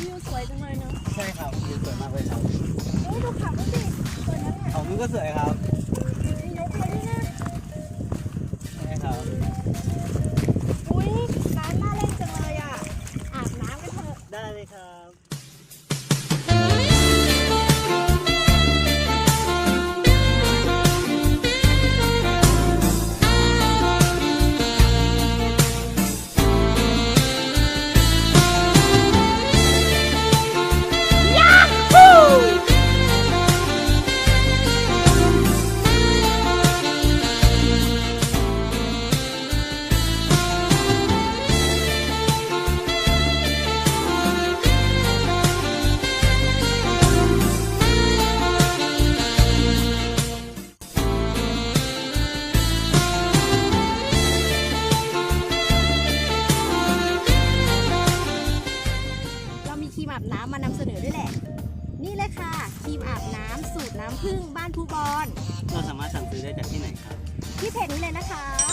วิวสวยจังเลยเนาะใช่ครับวิวสวยมากเลยครับโอ้ยดูขับรถสิสวยนะเนี่ยเขานู้นก็สวยครับมีนกมาด้วยนะใช่ครับอุ้ยร้านน่าเล่นจังเลยอะอาบน้ำกันเถอะได้เลยครับ รีมอาบน้ำมานำเสนอด้วยแหละ นี่เลยค่ะครีมอาบน้ำสูตรน้ำผึ้งบ้านผู้บอลเราสามารถสั่งซื้อได้จากที่ไหนครับ ที่เพจนี้เลยนะคะ